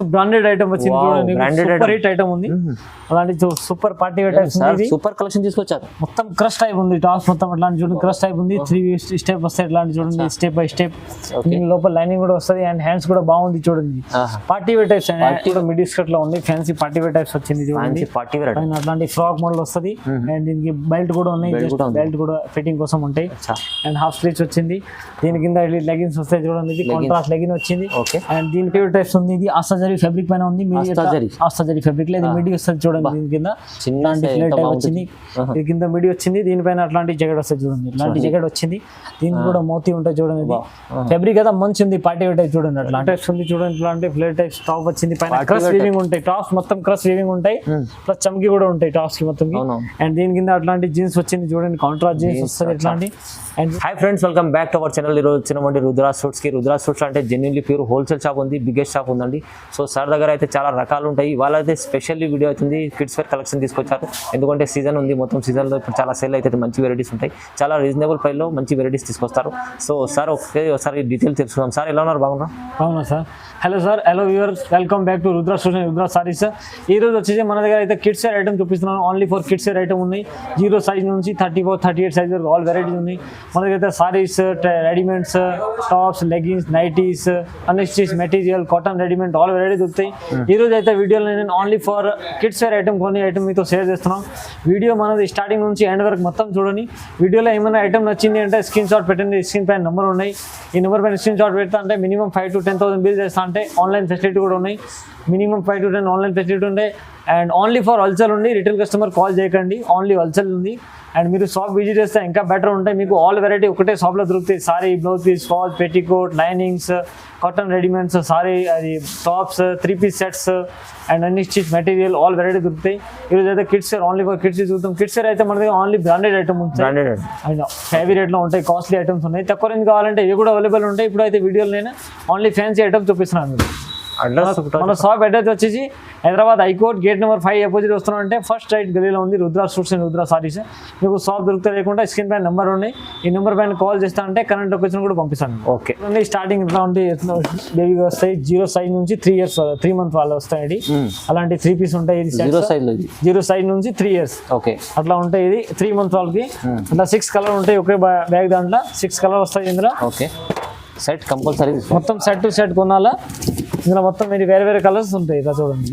Branded item వచ్చింది చూడండి. Super. Hit item ఉంది. అలాంటి సూపర్ పార్టీ. సూపర్ కలెక్షన్ తీసుకొచ్చారు. మొత్తం క్రష్ టైప్ ఉంది. టాప్స్ మొత్తం అట్లాంటి చూడండి క్రష్ టైప్ ఉంది. త్రీ స్టెప్ వస్తాయి ఇట్లాంటి చూడండి స్టెప్ బై స్టెప్ లోపల లైనింగ్ కూడా వస్తుంది అండ్ హ్యాండ్స్ కూడా బాగుంది చూడండి. పార్టీ వేర్ టైప్స్ కూడా మిడ్ స్కర్ట్లో ఉంది ఫ్యాన్సీ పార్టీ వేర్ టైప్స్ వచ్చింది చూడండి. పార్టీ వేర్ అట్లాంటి ఫ్రాక్ మోడల్ వస్తుంది. అండ్ దీనికి బెల్ట్ కూడా ఉన్నాయి. బెల్ట్ కూడా ఫిట్టింగ్ కోసం ఉంటాయి. అండ్ హాఫ్ స్లీవ్స్ వచ్చింది. దీని కింద లెగిన్స్ వస్తాయి చూడండి. కాంట్రాస్ట్ లెగిన్ వచ్చింది. అండ్ దీని టైప్స్ ఉంది. ఇది ఆస్తాజరీ ఫ్యాబ్రిక్ పైన ఉంది. ఆస్తాజరీ ఫ్యాబ్రిక్లో ఇది మిడి వస్తుంది చూడండి దీని కింద. చిన్న టైప్. వచ్చింది. ఇది కింద మిడి వచ్చింది. దీనిపైన అట్లాంటి జగడ్ వస్తుంది చూడండి. ఇట్లాంటి జగడ్ వచ్చింది. దీనికి కూడా మోతీ ఉంటుంది చూడండి ఫ్యాబ్రిక్ అయితే మంచి ఉంది పార్టీ టైప్ చూడండి అట్లా. టైప్స్ ఉంది చూడండి. ఇట్లాంటి ఫ్లేట్ టైప్ టాప్ వచ్చింది. పైన క్రస్. వీవింగ్ ఉంటాయి. టాప్స్ మొత్తం క్రస్ వీవింగ్ ఉంటాయి. ప్లస్ చమ్కి కూడా ఉంటాయి టాప్స్కి మొత్తం. అండ్ దీని కింద అట్లాంటి జీన్స్ వచ్చింది చూడండి. కాంట్రాస్ట్ జీన్స్ వస్తుంది ఇట్లాంటి. And hi friends welcome back to our channel ఈరోజు వచ్చినటువంటి రుద్రా సూట్స్కి. రుద్రా సూట్స్ అంటే జెన్యున్లీ ప్యూర్ హోల్సేల్ షాప్ ఉంది. బిగ్గెస్ట్ షాప్ ఉందండి. సో సార్ దగ్గర అయితే చాలా రకాలు ఉంటాయి. వాళ్ళైతే అయితే స్పెషల్లీ వీడియో అవుతుంది. కిడ్స్ వేర్ కలెక్షన్ తీసుకొచ్చారు. ఎందుకంటే సీజన్ ఉంది. మొత్తం సీజన్లో ఇప్పుడు చాలా సేల్ అయితే మంచి వెరైటీస్ ఉంటాయి. చాలా రీజనబుల్ ప్రైస్లో మంచి వెరైటీస్ తీసుకొస్తారు. సో సార్ ఒకే ఒకసారి డీటెయిల్ తెలుసుకుందాం. సార్ ఎలా ఉన్నారు? బాగున్నా బాగున్నా sir? Hello sir. Hello viewers welcome back to Rudra సూచన రుద్ర సారీస్ ఈ రోజు వచ్చేసి మన దగ్గర అయితే కిడ్స్ వేర్ ఐటమ్ చూపిస్తున్నాను. Only for kids wear item ఉన్నాయి జీరో సైజ్ నుంచి thirty four thirty eight size వరకు ఆల్ వెరైటీస్ ఉన్నాయి. మన దగ్గర అయితే sarees readymades tops leggings nighties unstitch material cotton readymade all variety దొరుకుతాయి ఈ రోజు అయితే వీడియోలో నేను only for kids wear item కొన్ని ఐటమ్ మీతో షేర్ చేస్తున్నాం. వీడియో మనది స్టార్టింగ్ నుంచి ఎండ్ వరకు మొత్తం చూడండి. వీడియోలో ఏమైనా ఐటమ్ నచ్చింది అంటే స్క్రీన్ షాట్ పెట్టండి. స్క్రీన్ పైన నెంబర్ ఉన్నాయి. ఈ నెంబర్ పైన స్క్రీన్ షాట్ పెడతా అంటే minimum five to ten thousand bill చేస్తా అంటే ఆన్లైన్ ఫెసిలిటీ కూడా ఉన్నాయి. Minimum five to ten online facility ఉంటాయి అండ్ ఓన్లీ ఫర్ హోల్సేల్ ఉంది. రిటైల్ కస్టమర్ కాల్ చేయకండి. ఓన్లీ హోల్సేల్ ఉంది. అండ్ మీరు షాప్ విజిట్ చేస్తే ఇంకా బెటర్ ఉంటాయి. మీకు ఆల్ వెరైటీ ఒకటే షాప్లో దొరుకుతాయి. Saree blouse piece fall petticoat linings cotton readymades saree అది tops three piece sets and unstitch material all variety దొరుకుతాయి. ఈరోజు అయితే కిడ్స్ ఓన్లీ ఫర్ కిడ్స్ చూద్దాం. కిడ్స్ అయితే మన దగ్గర ఓన్లీ బ్రాండెడ్ ఐటమ్ ఉంటుంది అండ్ హెవీ రేట్లో ఉంటాయి కాస్ట్లీ ఐటమ్స్ ఉన్నాయి. తక్కువ రేంజ్ కావాలంటే ఇవి కూడా అవైలబుల్ ఉంటాయి. ఇప్పుడు అయితే వీడియోలో నేను ఓన్లీ ఫ్యాన్సీ ఐటమ్స్ చూపిస్తున్నాను. అడ్రస్ మన షాప్ అడ్రస్ వచ్చేసి Hyderabad high court gate number five opposite వస్తున్నాం అంటే ఫస్ట్ రైట్ గలీలో ఉంది. Rudra suits and Rudra sarees మీకు షాప్ దొరికితే లేకుండా స్క్రీన్ పైన నెంబర్ ఉన్నాయి ఈ నెంబర్ పైన కాల్ చేస్తా అంటే కరెంట్ లొకేషన్ కూడా పంపిస్తాను ఓకే స్టార్టింగ్ ఇట్లా ఉంటే బేబీగా వస్తాయి. జీరో సైజ్ నుంచి త్రీ ఇయర్స్ త్రీ మంత్ వాళ్ళు వస్తాయి అలాంటి త్రీ పీస్ ఉంటాయి ఇది జీరో సైజ్ జీరో నుంచి. త్రీ ఇయర్స్ ఓకే అట్లా ఉంటాయి ఇది. త్రీ మంత్ వాళ్ళకి. అట్లా సిక్స్ కలర్ ఉంటాయి ఒకే బ్యాగ్ దాంట్లో. సిక్స్ కలర్ వస్తాయి ఇందులో. ఓకే సెట్ కంపల్సరీ మొత్తం సెట్ టు సెట్ కొనాలా? ఇందులో మొత్తం మీరు వేరే వేరే కలర్స్ ఉంటాయి ఇలా చూడండి.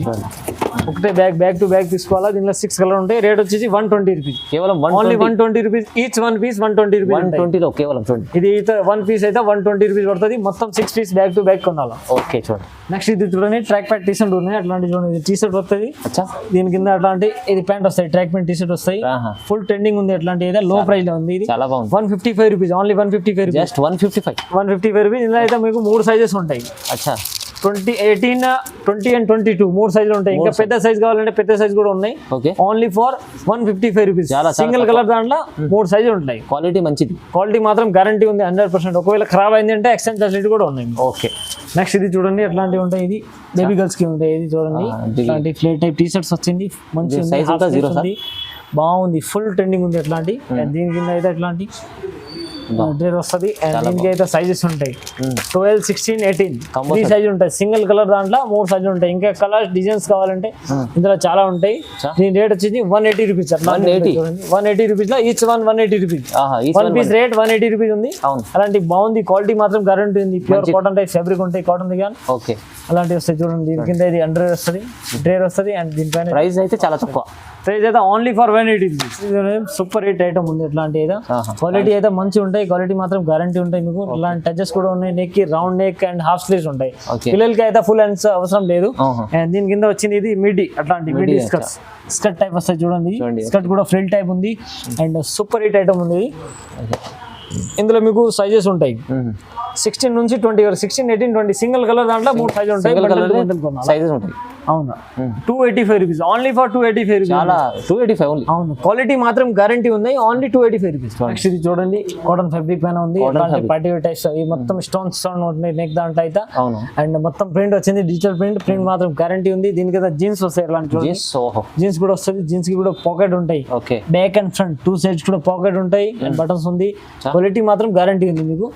ఒకటే బ్యాగ్ బ్యాగ్ టు బ్యాగ్ తీసుకోవాలా? దీనిలో సిక్స్ కలర్ ఉంటాయి. రేట్ వచ్చేసి వన్ ట్వంటీ రూపీస్ కేవలం one only one twenty rupees each one piece one twenty one rupees ట్వంటీలో కేవలం చూడండి ఇది వన్ పీస్ అయితే వన్ ట్వంటీ రూపీస్ పడుతుంది. మొత్తం six piece bag two bag కొనాలా? ఓకే చూడండి. నెక్స్ట్ ఇది చూడండి ట్రాక్ ప్యాంట్ టీ షర్ట్ ఉన్నాయి. అట్లాంటి చూడండి. టీ షర్ట్ వస్తుంది. అచ్చా. దీని కింద అట్లాంటి ఇది ప్యాంట్ వస్తాయి. ట్రాక్ ప్యాంట్ టీ షర్ట్ వస్తాయి. ఫుల్ ట్రెండింగ్ ఉంది అట్లాంటి ఏదో లో ప్రైస్లో ఉంది ఇది. చాలా బాగుంది. One fifty five rupees only one fifty five just one fifty five one fifty five rupees ఇందులో అయితే మీకు మూడు సైజెస్ ఉంటాయి. అచ్చా. Twenty eighteen twenty and twenty two మూడు సైజులు ఉంటాయి. ఇంకా పెద్ద సైజ్ కావాలంటే పెద్ద సైజ్ కూడా ఉన్నాయి. Okay. Only for one fifty five rupees single colour దాంట్లో మూడు సైజులు ఉంటాయి. క్వాలిటీ మంచిది. క్వాలిటీ మాత్రం గ్యారంటీ ఉంది హండ్రెడ్ పర్సెంట్ ఒకవేళ ఖరాబ్ అయింది అంటే ఎక్స్చేంజ్ ఫెసిలిటీ కూడా ఉన్నాయి. ఓకే. నెక్స్ట్ ఇది చూడండి ఎట్లాంటివి ఉంటాయి ఇది. బేబీ గర్ల్స్కి ఉంటాయి ఇది చూడండి. ఇట్లాంటి ఫ్లేట్ టైప్ టీ షర్ట్స్ వచ్చింది మంచి sir? బాగుంది ఫుల్ ట్రెండింగ్ ఉంది ఎట్లాంటి. దీని కింద అయితే ఎట్లాంటి? డ్రెస్ వస్తుంది అండ్ దీనికి అయితే సైజెస్ ఉంటాయి. Twelve sixteen eighteen three size ఉంటాయి. సింగిల్ కలర్ దాంట్లో మూడు సైజులు ఉంటాయి. ఇంకా కలర్ డిజైన్స్ కావాలంటే ఇందులో చాలా ఉంటాయి. దీని రేట్ వచ్చేసి వన్ ఎయిటీ రూపీస్ అట్లా 180? వన్ ఎయిటీ రూపీస్లో each one one eighty rupees one piece rate one eighty rupees ఉంది. అలాంటి బాగుంది. క్వాలిటీ మాత్రం గ్యారంటీ ఉంది. ప్యూర్ కాటన్ టైప్ ఫ్యాబ్రిక్ ఉంటాయి. కాటన్ దిగా ఓకే అలాంటివి వస్తాయి చూడండి. దీని కింద ఇది అండర్ వస్తుంది. డ్రేర్ వస్తుంది. అండ్ దీనిపైన ప్రైస్ అయితే చాలా తక్కువ. ప్రైస్ అయితే only for one eighty super hit item ఉంది ఇట్లాంటి ఏదో ఆహా. క్వాలిటీ అయితే మంచి ఉంటాయి. క్వాలిటీ మాత్రం గ్యారంటీ ఉంటాయి మీకు. ఇలాంటి టచెస్ కూడా ఉన్నాయి. Neck round neck and half sleeves ఉంటాయి. పిల్లలకి అయితే ఫుల్ హ్యాండ్స్ అవసరం లేదు. దీని కింద వచ్చింది ఇది మిడి అట్లాంటి మిడి స్కర్ట్స్ స్కర్ట్ టైప్ వస్తాయి చూడండి. స్కర్ట్ కూడా ఫ్రిల్ టైప్ ఉంది. అండ్ సూపర్ హిట్ ఐటమ్ ఉంది ఇది. ఇందులో మీకు సైజెస్ ఉంటాయి. సిక్స్టీన్ నుంచి ట్వంటీ వరకు sixteen eighteen twenty single colour దాంట్లో మూడు సైజులు ఉంటాయి. సైజెస్ ఉంటాయి. అవును. Two eighty five rupees only for two eighty five rupees చాలా టూ ఎయిటీ ఫైవ్ ఓన్లీ అవును. క్వాలిటీ మాత్రం గ్యారంటీ ఉంది. Only two eighty five rupees next ఇది చూడండి. కాటన్ ఫ్యాబ్రిక్ పైన ఉంది. పార్టీ టైప్స్ ఈ మొత్తం స్టోన్ స్టోన్ ఉంటుంది నెక్ దాంట్లో అయితే. అవును. అండ్ మొత్తం ప్రింట్ వచ్చింది. డిజిటల్ ప్రింట్ ప్రింట్ మాత్రం గ్యారంటీ ఉంది. దీనికి అయితే జీన్స్ వస్తాయి ఇలాంటి జీన్స్ కూడా వస్తుంది జీన్స్కి కూడా పాకెట్ ఉంటాయి. Okay. Back and front two sides కూడా పాకెట్ ఉంటాయి. అండ్ బటన్స్ ఉంది. క్వాలిటీ మాత్రం గ్యారంటీ ఉంది మీకు.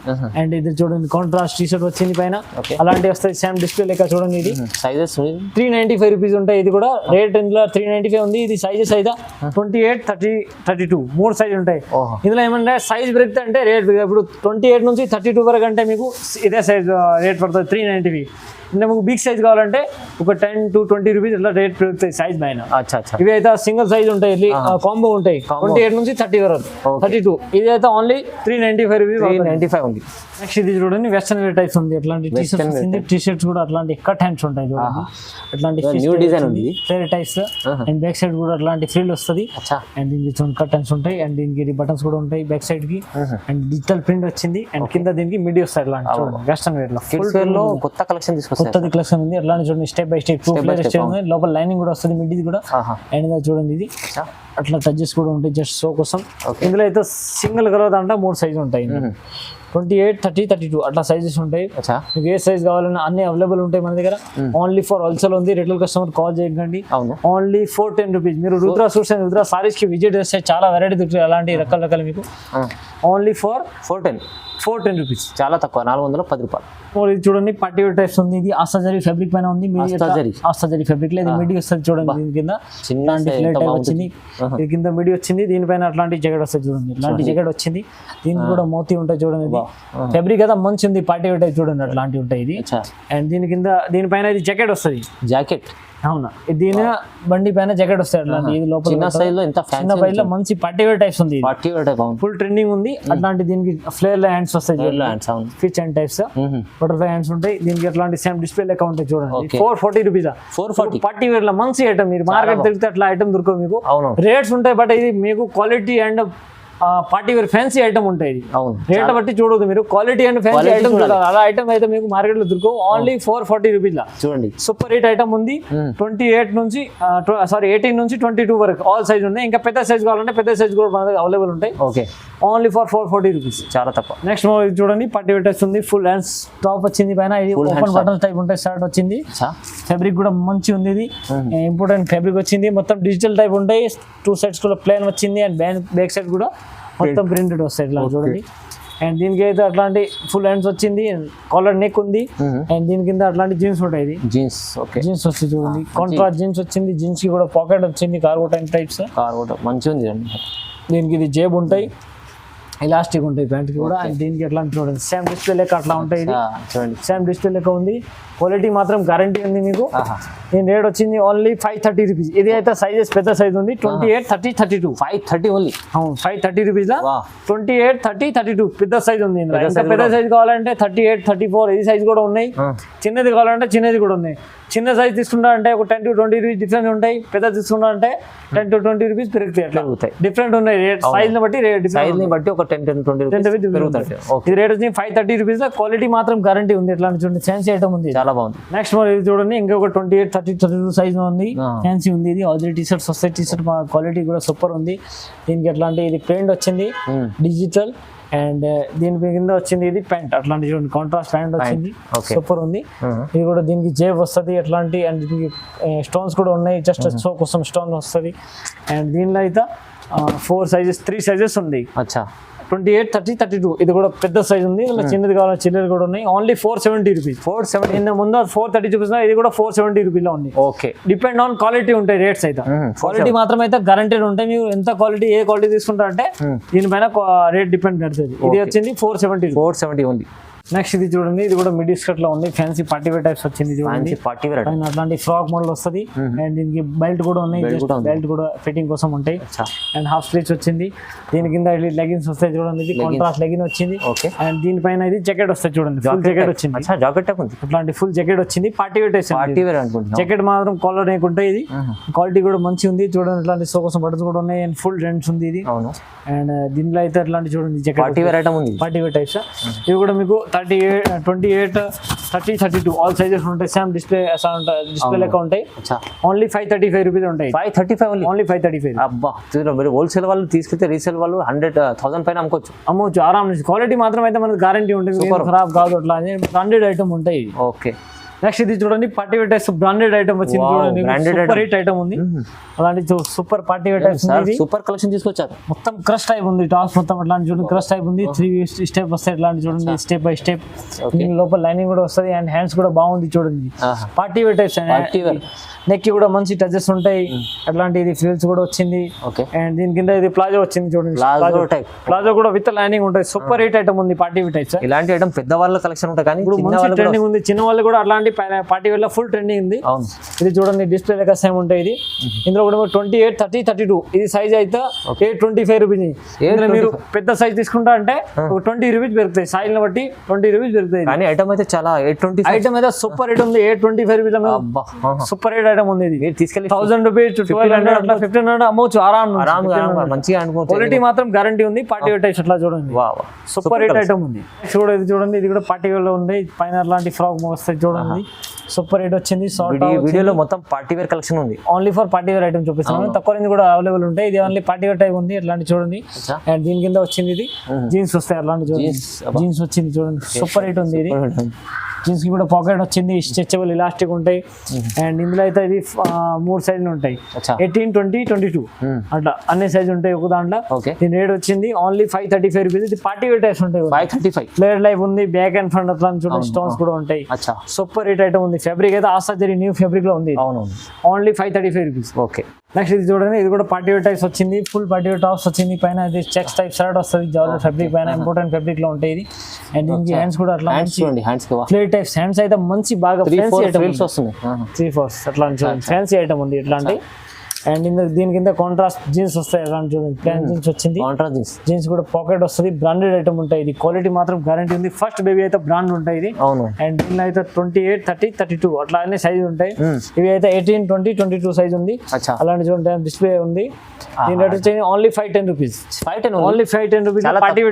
అండ్ ఇది చూడండి. కాంట్రాస్ట్ టీ షర్ట్ వచ్చింది పైన. Okay. అలాంటి వస్తాయి. సేమ్ డిస్ప్లే లెక్క చూడండి ఇది. Sizes three ninety five rupees ఉంటాయి. ఇది కూడా రేట్ ఇందులో త్రీ నైన్టీ ఫైవ్ ఉంది. ఇది సైజెస్ అయితే twenty eight thirty thirty two మూడు సైజ్ ఉంటాయి. ఇందులో ఏమంటే సైజ్ పెరిగితే అంటే రేట్. ఇప్పుడు ట్వంటీ ఎయిట్ నుంచి థర్టీ టూ వరకు అంటే మీకు ఇదే సైజ్ రేట్ పడుతుంది త్రీ నైన్టీ ఇంకా మీకు బిగ్ సైజ్ కావాలంటే ఒక టెన్ టు ట్వంటీ రూపీస్ ఇట్లా రేట్ పెరుగుతాయి సైజ్ పైన. ఇవి అయితే సింగిల్ సైజ్ ఉంటాయి కాంబో ఉంటాయి. ట్వంటీ ఎయిట్ నుంచి థర్టీ వరకు. Thirty two. ఇది అయితే only three ninety five rupees ninety five ఉంది. నెక్స్ట్ ఇది చూడండి వెస్టర్న్ వేర్ టైప్స్ ఉంది. అట్లాంటి టీ షర్ట్స్ ఉంది టీ షర్ట్స్ కూడా అట్లాంటి కట్ హ్యాండ్స్ ఉంటాయి చూడండి. అట్లాంటి new design ఉంది. వేరే టైప్స్ అండ్ బ్యాక్ సైడ్ కూడా అట్లాంటి ఫీల్డ్ వస్తుంది. అండ్ దీనికి కట్ హ్యాండ్స్ ఉంటాయి. అండ్ దీనికి బటన్స్ కూడా ఉంటాయి బ్యాక్ సైడ్కి. అండ్ డిజిటల్ ప్రింట్ వచ్చింది. అండ్ కింద దీనికి మిడి వస్తాయి అట్లాంటి వెస్టర్న్ వేర్లో. కిడ్స్ వేర్లో కొత్త కలెక్షన్ తీసుకొస్తారు కొత్తది కలెక్షన్ ఉంది. అట్లాంటి చూడండి step by step two flare ఉంది లోపల లైనింగ్ కూడా వస్తుంది మిడ్ది కూడా. అండ్ చూడండి ఇది. అట్లా టచెస్ కూడా ఉంటాయి జస్ట్ షో కోసం. ఇందులో అయితే సింగిల్ కలర్ దాంట్లో మూడు సైజు ఉంటాయి twenty eight thirty thirty two అట్లా సైజెస్ ఉంటాయి. మీకు ఏ సైజ్ కావాలన్నా అన్ని అవైలబుల్ ఉంటాయి మన దగ్గర. ఓన్లీ ఫర్ హోల్సేల్ ఉంది. రెగ్యులర్ కస్టమర్ కాల్ చేయకండి. అవును. ఓన్లీ ఫోర్ టెన్ రూపీస్ మీరు రుద్రా సూట్స్ అండ్ రుద్రా సారీస్కి విజిట్ చేస్తే చాలా వెరైటీ దొరుకుతాయి. అలాంటి రకాల రకాలు మీకు. Only for four ten four ten rupees. చాలా తక్కువ నాలుగు వందల పది రూపాయలు. ఇది చూడండి పట్టి టైప్స్ ఉంది ఇది ఆస్టాజరీ ఫ్యాబ్రిక్ పైన ఉంది. ఆస్టాజరీ ఫ్యాబ్రిక్ లేదు. మిడి వస్తుంది చూడండి దీని కింద. చిన్న. వచ్చింది. ఇది కింద మిడి వచ్చింది. దీనిపైన అట్లాంటి జగడ్ వస్తుంది చూడండి. ఇలాంటి జగడ్ వచ్చింది. దీనికి కూడా మోతీ ఉంటాయి చూడండి ఫ్యాబ్రిక్ కదా మంచి ఉంది పార్టీ టైప్ చూడండి అట్లాంటివి ఉంటాయి ఇది. అండ్ దీని కింద దీనిపైన ఇది జాకెట్ వస్తుంది. జాకెట్ అవునా. దీని బండి పైన జాకెట్ వస్తాయి అట్లాంటి ఇది లోపల చిన్న. సైజ్లో చిన్న బయట మంచి పార్టీ వేర్ టైప్స్ ఉంది party wear type full trending ఉంది. అట్లాంటి దీనికి ఫ్లేర్ హ్యాండ్స్ వస్తాయి Flare హ్యాండ్స్ అవును. ఫిచ్ అండ్ టైప్స్. బటర్ఫ్లై హ్యాండ్స్ ఉంటాయి. దీనికి అట్లాంటి సేమ్ డిస్ప్లే లెక్క ఉంటాయి చూడండి. Four forty rupees four forty party వేర్లో మంచి ఐటమ్ మీరు మార్కెట్ తిరిగితే అట్లా ఐటమ్ దొరకవు మీకు. అవును. రేట్స్ ఉంటాయి బట్ ఇది మీకు quality and party wear fancy item ఉంటాయి. అవును. రేట్ బట్టి చూడదు మీరు. క్వాలిటీ అండ్ ఫ్యాన్సీ ఐటమ్ అలా ఐటమ్ అయితే మీకు మార్కెట్లో దొరకవు ఓన్లీ ఫోర్ ఫార్టీ రూపీస్ లా. చూడండి. సూపర్ హిట్ ఐటమ్ ఉంది. ట్వంటీ ఎయిట్ నుంచి సారీ ఎయిటీన్ నుంచి ట్వంటీ టూ వరకు. ఆల్ సైజ్ ఉన్నాయి. ఇంకా పెద్ద సైజ్ కావాలంటే పెద్ద సైజ్ కూడా మన దగ్గర అవైలబుల్ ఉంటాయి. Okay. Only for four forty rupees చాలా తక్కువ. నెక్స్ట్ ఇది చూడండి. పట్టి పెట్టేస్తుంది ఫుల్ హ్యాండ్స్ టాప్ వచ్చింది పైన. ఇది ఓపెన్ బటన్ టైప్ ఉంటాయి షర్ట్ వచ్చింది. ఫ్యాబ్రిక్ కూడా మంచి ఉంది ఇది. ఇంపార్టెంట్ ఫ్యాబ్రిక్ వచ్చింది. మొత్తం డిజిటల్ టైప్ ఉంటాయి. టూ సైడ్స్ కూడా ప్లేన్ వచ్చింది. అండ్ బ్యాక్ సైడ్ కూడా మొత్తం ప్రింటెడ్ వస్తాయి ఇట్లా చూడండి. అండ్ దీనికి అయితే అట్లాంటి ఫుల్ హ్యాండ్స్ వచ్చింది. కాలర్ నెక్ ఉంది. అండ్ దీని కింద అట్లాంటి జీన్స్ ఉంటాయి ఇది. జీన్స్ ఓకే జీన్స్ వస్తుంది చూడండి. కాంట్రాస్ట్ జీన్స్ వచ్చింది. జీన్స్కి కూడా పాకెట్ వచ్చింది. కార్గో టైప్ టైప్స్ కార్ కూడా మంచిగా ఉంది దీనికి ఇది జేబ్ ఉంటాయి. ఎలాస్టిక్ ఉంటాయి ప్యాంట్ కూడా. అండ్ దీనికి ఎట్లాంటి చూడండి. సేమ్ డిస్ప్లే లెక్క అట్లా ఉంటాయి ఇది. చూడండి. సేమ్ డిస్ప్లే లెక్క ఉంది. క్వాలిటీ మాత్రం గ్యారంటీ ఉంది మీకు. దీని రేట్ వచ్చింది ఓన్లీ ఫైవ్ థర్టీ రూపీస్ ఇది అయితే సైజెస్ పెద్ద సైజ్ ఉంది. Twenty eight thirty thirty two five thirty only అవును five thirty rupees twenty eight thirty thirty two పెద్ద సైజ్ ఉంది. పెద్ద సైజ్ కావాలంటే థర్టీ ఎయిట్ థర్టీ ఫోర్ ఈ సైజ్ కూడా ఉన్నాయి. చిన్నది కావాలంటే చిన్నది కూడా ఉన్నాయి. చిన్న సైజ్ తీసుకుంటా అంటే ఒక ten to twenty rupees different ఉంటాయి పెద్ద తీసుకుంటా అంటే టెన్ టు ట్వంటీ రూపీస్ పెరుగుతాయి అట్లా. పెరుగుతాయి. డిఫరెంట్ ఉన్నాయి రేట్ సైజ్ని బట్టి రేట్ సైజ్ని బట్టి ఒక టెన్ టెన్ ట్వంటీ రూపీస్ పెరుగుతాయి. ఇది రేట్ వచ్చి ఫైవ్ థర్టీ రూపీస్ క్వాలిటీ మాత్రం గ్యారంటీ ఉంది. ఎట్లా చూడండి ఫ్యాన్సీ ఐటమ్ ఉంది చాలా బాగుంది. నెక్స్ట్ మరి ఇది చూడండి ఇంకొక twenty eight thirty thirty two size ఉంది. ఫ్యాన్సీ ఉంది ఇది. ఆల్రెడీ టీ షర్ట్స్ వస్తాయి టీ షర్ట్ క్వాలిటీ కూడా సూపర్ ఉంది. దీనికి ఎట్లాంటి ఇది ప్రింట్ వచ్చింది. డిజిటల్ అండ్ దీని కింద వచ్చింది ఇది ప్యాంట్. అట్లాంటి చూడండి కాంట్రాస్ట్ ప్యాంట్ వచ్చింది. సూపర్ ఉంది. Mhm. ఇది కూడా దీనికి జేబ్ వస్తుంది ఎట్లాంటి అండ్ దీనికి స్టోన్స్ కూడా ఉన్నాయి. జస్ట్ షో కోసం స్టోన్ వస్తుంది. అండ్ దీనిలో అయితే ఫోర్ సైజెస్ త్రీ సైజెస్ ఉంది. అచ్చా. Twenty eight thirty thirty two ఇది కూడా పెద్ద సైజ్ ఉంది. ఇలా చిన్నది కావాలి చిన్నది కూడా ఉన్నాయి. Only four seventy rupees four seventy ఇంత ముందు ఫోర్ థర్టీ చూపిస్తున్నా ఇది కూడా ఫోర్ సెవెంటీ రూపీలో ఉంది. ఓకే డిపెండ్ ఆన్ క్వాలిటీ ఉంటాయి రేట్స్ అయితే. క్వాలిటీ మాత్రం అయితే గ్యారంటీడ్ ఉంటాయి. మీరు ఎంత క్వాలిటీ ఏ క్వాలిటీ తీసుకుంటారు అంటే దీనిపైన రేట్ డిపెండ్ పడుతుంది. ఇది వచ్చింది four seventy four seventy only next ఇది చూడండి ఇది కూడా మిడ్ స్కర్ట్లో ఉంది. ఫ్యాన్సీ పార్టీ వేర్ టైప్స్ వచ్చింది చూడండి. పార్టీ వేర్ అట్లాంటి ఫ్రాక్ మోడల్ వస్తుంది. అండ్ దీనికి బెల్ట్ కూడా ఉన్నాయి. బెల్ట్ కూడా ఫిట్టింగ్ కోసం ఉంటాయి. అండ్ హాఫ్ స్లీవ్స్ వచ్చింది. దీని కింద లెగిన్స్ వస్తాయి చూడండి. ఇది కాంట్రాస్ట్ లెగిన్ వచ్చింది. ఓకే అండ్ దీనిపైన ఇది జాకెట్ వస్తుంది చూడండి. ఫుల్ జాకెట్ వచ్చింది. జాకెట్ అట్లాంటి ఫుల్ జాకెట్ వచ్చింది. Party wear types party wear jacket మాత్రం కాలర్ ఉంటాయి ఇది. క్వాలిటీ కూడా మంచి ఉంది. చూడండి ఇట్లాంటి సో కోసం బటన్స్ కూడా ఉన్నాయి. అండ్ ఫుల్ రెంట్స్ ఉంది ఇది. అండ్ దీనిలో అయితే అట్లాంటి చూడండి పార్టీ జాకెట్ వేర్ ఐటమ్ ఉంది. పార్టీ వేర్ టైప్స్ ఇవి కూడా మీకు thirty eight twenty eight thirty thirty two all sizes ఉంటాయి సేమ్ డిస్ప్లే డిస్ప్లే లెక్క ఉంటాయి. Only five thirty five rupees ఉంటాయి. Five thirty five only only five thirty five అబ్బా చూడండి మీరు హోల్సేల్ వాళ్ళు తీసుకెళ్తే రీసేల్ వాళ్ళు హండ్రెడ్ థౌసండ్ పైన అమ్ముకోవచ్చు. అమ్మవచ్చు ఆరామ్ నుంచి. క్వాలిటీ మాత్రం అయితే మనకి గ్యారంటీ ఉంటుంది. ఖరాబ్ కాదు అట్లా బ్రాండెడ్ ఐటమ్ ఉంటాయి. ఓకే నెక్స్ట్ ఇది చూడండి party wear types branded item వచ్చింది చూడండి. branded super. హిట్ ఐటమ్ ఉంది. అలాంటి సూపర్ పార్టీ వేర్ టైప్స్ ఉంది. సూపర్ కలెక్షన్ తీసుకొచ్చారు. మొత్తం క్రష్ టైప్ ఉంది టాప్స్ మొత్తం అట్లాంటి చూడండి క్రష్ టైప్ ఉంది. త్రీ స్టెప్ వస్తాయి ఇట్లాంటి చూడండి స్టెప్ బై స్టెప్ లోపల లైనింగ్ కూడా వస్తుంది అండ్ హ్యాండ్స్ కూడా బాగుంది చూడండి. Party wear types Party wear. Neck కూడా మంచి టచెస్ ఉంటాయి. అట్లాంటి ఇది ఫ్రిల్స్ కూడా వచ్చింది. అండ్ దీని కింద ఇది ప్లాజో వచ్చింది చూడండి. Plazo type. ప్లాజో కూడా విత్ లైనింగ్ ఉంటుంది సూపర్ హిట్ ఐటమ్ ఉంది పార్టీ వేర్ టైప్స్ ఇలాంటి ఐటమ్ పెద్ద వాళ్ళ కలెక్షన్ ఉంటాయి కానీ ఇప్పుడు మంచి ట్రెండింగ్ ఉంది. చిన్న వాళ్ళు కూడా అట్లాంటి పార్టీ వేర్ ఫుల్ ట్రెండింగ్ ఉంది. ఇది చూడండి డిస్ప్లే లెక్క సేమ్ ఉంటాయి ఇది. ఇందులో కూడా twenty eight thirty thirty two ఇది సైజ్ అయితే ఎయిట్ ట్వంటీ ఫైవ్ రూపీస్ ఇందులో మీరు పెద్ద సైజ్ తీసుకుంటా అంటే ట్వంటీ రూపీస్ పెరుగుతాయి. సైజ్ బట్టి ట్వంటీ రూపీస్ పెరుగుతాయి కానీ ఐటమ్ అయితే చాలా ఎయిట్ ట్వంటీ ఐటమ్ అయితే సూపర్ రేట్ ఉంది. Eight twenty five rupees. Super rate item ఉంది ఇది. తీసుకెళ్ళి థౌసండ్ రూపీస్ ట్వెల్వ్ హండ్రెడ్ అట్లా ఫిఫ్టీన్ హండ్రెడ్ అమ్మవచ్చు. ఆరామ్ మంచిగా అనుకోవచ్చు క్వాలిటీ మాత్రం గ్యారంటీ ఉంది. పార్టీ వేర్ టైప్స్ అట్లా చూడండి. సూపర్ రేట్ ఐటమ్ ఉంది. చూడండి ఇది చూడండి. ఇది కూడా పార్టీ వేర్లో ఉంది. పైన అట్లాంటి ఫ్రాక్ వస్తాయి చూడండి. Mm-hmm. సూపర్ రేట్ వచ్చింది వీడియోలో మొత్తం పార్టీ వేర్ కలెక్షన్ ఉంది. Only for party wear item చూపిస్తున్నాను. తక్కువ రేంజ్ కూడా అవైలబుల్ ఉంటాయి. ఇది ఓన్లీ పార్టీ వేర్ టైప్ ఉంది. అట్లాంటి చూడండి. అండ్ దీని కింద వచ్చింది ఇది. జీన్స్ వస్తాయి అట్లాంటి చూడండి. జీన్స్ వచ్చింది చూడండి. సూపర్ హిట్ ఉంది ఇది. జీన్స్కి కూడా పాకెట్ వచ్చింది. స్ట్రెచబుల్ ఇలాస్టిక్ ఉంటాయి. అండ్ ఇందులో అయితే ఇది మూడు సైజులు ఉంటాయి. Eighteen twenty twenty two. అట్లా అన్ని సైజు ఉంటాయి ఒక దాంట్లో. దీని రేట్ వచ్చింది. Only five thirty five rupees ఇది పార్టీ వేర్ టైప్స్ ఉంటాయి ఫైవ్ థర్టీ ఫైవ్ ప్లేయర్ లైఫ్ ఉంది. బ్యాక్ అండ్ ఫ్రంట్ అట్లా చూడండి. స్టోన్స్ కూడా ఉంటాయి. సూపర్ హిట్ ఐటమ్ ఉంది. ఫ్యాబ్రిక్ అయితే ఆసాజరీ న్యూ ఫ్యాబ్రిక్లో ఉంది. అవునవును only five thirty five rupees okay next ఇది చూడండి ఇది కూడా పార్టీ టైప్స్ వచ్చింది. ఫుల్ పార్టీ టాప్స్ వచ్చింది. పైన ఇది చెక్స్ టైప్ షర్ట్ వస్తుంది జార్జెట్ ఫ్యాబ్రిక్ పైన ఇంపార్టెంట్ ఫ్యాబ్రిక్లో ఉంటాయి ఇది. అండ్ దీనికి హ్యాండ్స్ కూడా అట్లా చూడండి హ్యాండ్స్ ప్లేట్ టైప్స్ హ్యాండ్స్ అయితే మంచి బాగా ఫ్యాన్సీ ఐటమ్ వస్తుంది. త్రీ ఫోర్స్ అట్లా ఫ్యాన్సీ ఐటమ్ ఉంది ఇట్లాంటి. అండ్ ఇందులో దీని కింద కాంట్రాస్ట్ జీన్స్ వస్తాయి. అట్లాంటి చూడండి. ప్లాన్ జీన్స్ వచ్చింది. కాంట్రా జీన్స్ జీన్స్ కూడా పాకెట్ వస్తుంది. బ్రాండెడ్ ఐటమ్ ఉంటాయి. ఇది క్వాలిటీ మాత్రం గ్యారంటీ ఉంది. ఫస్ట్ బేబీ అయితే బ్రాండ్ ఉంటాయి ఇది. అవును. అండ్ దీనిలో అయితే twenty eight thirty thirty two అట్లా అన్ని సైజ్ ఉంటాయి. Hmm. ఇవి అయితే eighteen twenty twenty two size ఉంది అలాంటి చూడండి. డిస్ప్లే ఉంది. దీని రేట్ వచ్చి only five ten rupees five ten only five ten rupees party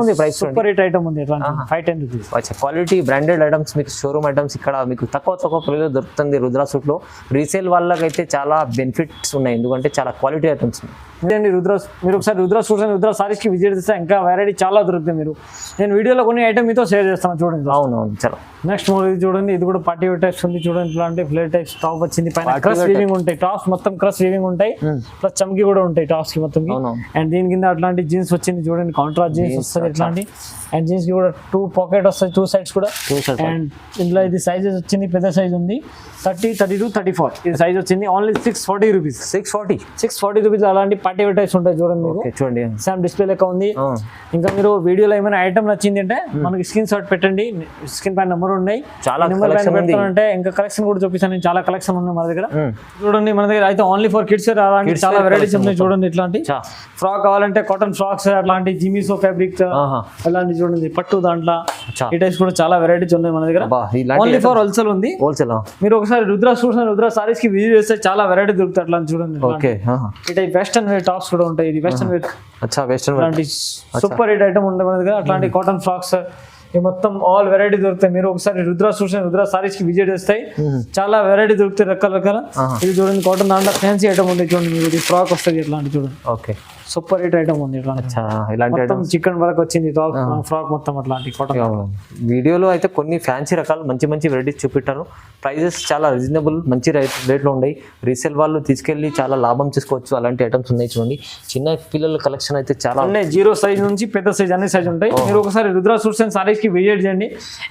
ఉంది. సూపర్ రేట్ ఐటమ్ ఉంది. ఇట్లా five ten rupees quality branded items మీకు షోరూమ్ ఐటమ్స్ ఇక్కడ మీకు తక్కువ తక్కువ ప్రైస్లో దొరుకుతుంది రుద్రా సూట్లో రీసేల్ వాళ్ళకైతే చాలా బెనిఫిట్స్ ఉన్నాయి ఉన్నాయి. ఎందుకంటే చాలా క్వాలిటీ ఐటమ్స్ ఉన్నాయి. ఇదండి రుద్ర మీరు ఒకసారి రుద్ర స్టూడియో రుద్ర సారీస్కి విజిట్ చేస్తే ఇంకా వెరైటీ చాలా దొరుకుతాయి మీరు. నేను వీడియోలో కొన్ని ఐటమ్ మీతో షేర్ చేస్తాను చూడండి అవునవును చాలా. నెక్స్ట్ మోడల్ ఇది చూడండి ఇది కూడా పార్టీ వేర్ టైప్స్ ఉంది చూడండి ఇట్లాంటి ఫ్లేట్ టైప్స్ టాప్ వచ్చింది పైన క్రస్ వీవింగ్ ఉంటాయి టాప్స్ మొత్తం క్రస్ వీవింగ్ ఉంటాయి ప్లస్ చమ్కి కూడా ఉంటాయి టాప్స్కి మొత్తం. అండ్ దీని కింద అట్లాంటి జీన్స్ వచ్చింది చూడండి కాంట్రాస్ట్ జీన్స్ వస్తుంది ఇట్లాంటి. అండ్ జీన్స్కి కూడా టూ పాకెట్ వస్తాయి టూ సైడ్స్ కూడా. అండ్ ఇందులో ఇది సైజెస్ వచ్చింది పెద్ద సైజ్ ఉంది. Thirty thirty two thirty four ఇది సైజ్ వచ్చింది only six forty rupees six forty six forty rupees అలాంటి వేర్ టైప్స్ ఉంటాయి చూడండి చూడండి. సేమ్ డిస్ప్లే లెక్క ఉంది. ఇంకా మీరు వీడియోలో ఏమైనా ఐటమ్ నచ్చింది అంటే మనకి స్క్రీన్ షాట్ పెట్టండి. స్క్రీన్ పైన నెంబర్ ఉన్నాయి. చాలా నెంబర్ పైన ఇంకా కలెక్షన్ కూడా చూపిస్తాను. చాలా కలెక్షన్ ఉంది మన దగ్గర. చూడండి మన దగ్గర అయితే ఓన్లీ ఫర్ కిడ్స్ Kids చాలా వెరైటీస్ ఉన్నాయి చూడండి ఇట్లాంటి. ఫ్రాక్ కావాలంటే కాటన్ ఫ్రాక్స్ అట్లాంటి జిమిసో ఫ్యాబ్రిక్. అలాంటి చూడండి. పట్టు దాంట్లో. ఈ టైప్స్ కూడా చాలా వెరైటీస్ ఉన్నాయి మన దగ్గర. ఓన్లీ ఫర్ హోల్సేల్ ఉంది. హోల్సేల్ మీరు ఒకసారి రుద్ర చూసిన రుద్ర సారీస్కి విజిట్ చేస్తే చాలా వెరైటీ దొరుకుతాయి అట్లా చూడండి. ఈ టైప్ వెస్టర్న్ వేర్ టాప్స్ కూడా ఉంటాయి. ఇది వెస్టర్న్ వేర్. అచ్చా వెస్టర్న్ అలాంటి సూపర్ హిట్ ఐటమ్ మన దగ్గర అట్లాంటి కాటన్ ఫ్రాక్స్ ఈ మొత్తం ఆల్ వెరైటీ దొరుకుతాయి. మీరు ఒకసారి రుద్ర చూసిన రుద్ర సారీస్కి విజిట్ చేస్తాయి చాలా వెరైటీ దొరుకుతాయి రకాల రకాల ఆహా. ఇది చూడండి కాటన్ దాంట్లో ఫ్యాన్సీ ఐటమ్ ఉంది చూడండి మీరు ఇది ఫ్రాక్ వస్తుంది ఇట్లాంటి చూడండి. ఓకే. సూపర్ హిట్ ఐటమ్ ఉంది ఇలాంటి చికెన్ వరకు వచ్చింది ఫ్రాక్ మొత్తం అట్లాంటి వీడియోలో అయితే కొన్ని ఫ్యాన్సీ రకాలు మంచి మంచి వెరైటీస్ చూపెట్టారు. ప్రైజెస్ చాలా రీజనబుల్ మంచి రేట్ రేట్లో ఉన్నాయి రీసేల్ వాళ్ళు తీసుకెళ్ళి చాలా లాభం చేసుకోవచ్చు అలాంటి ఐటమ్స్ ఉన్నాయి చూడండి. చిన్న పిల్లల కలెక్షన్ అయితే చాలా అన్నీ జీరో సైజ్ నుంచి పెద్ద సైజ్ అన్ని సైజ్ ఉంటాయి. మీరు ఒకసారి రుద్ర సూట్స్ అండ్ సారీస్కి విజిట్ చేయండి.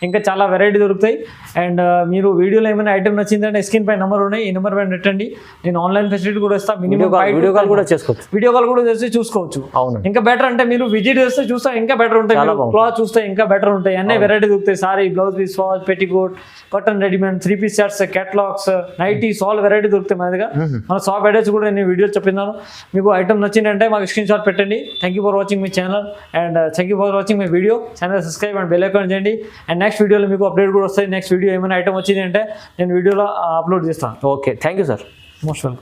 ఇంకా చాలా వెరైటీ దొరుకుతాయి. అండ్ మీరు వీడియోలో ఏమైనా ఐటమ్ నచ్చిందంటే స్క్రీన్ పై నెంబర్ ఉన్నాయి. ఈ నెంబర్ పైన పెట్టండి. నేను ఆన్లైన్ ఫెసిలిటీ కూడా ఇస్తాను video minimum call video call కూడా చేసుకోవచ్చు. వీడియో కాల్ కూడా చేసి చూసుకోవచ్చు. అవును. ఇంకా బెటర్ అంటే మీరు విజిట్ చేస్తే చూస్తే ఇంకా బెటర్ ఉంటాయి. క్లాత్ చూస్తే ఇంకా బెటర్ ఉంటాయి. అన్ని వెరైటీ దొరుకుతాయి. Sari blouse piece fall petticoat cotton readymade three piece shirts catalogues nighties all variety దొరుకుతాయి మన దగ్గర. మన షాప్ అడ్రస్ కూడా నేను వీడియో చెప్పినాను. మీకు ఐటమ్ నచ్చిందంటే మాకు స్క్రీన్ షాట్ పెట్టండి. Thank you for watching my channel and thank you for watching my video channel subscribe and bell icon చేయండి. అండ్ నెక్స్ట్ వీడియోలో మీకు అప్డేట్ కూడా వస్తాయి. నెక్స్ట్ వీడియో ఏమైనా ఐటమ్ వచ్చింది అంటే నేను వీడియోలో అప్లోడ్ చేస్తాను. Okay thank you sir most welcome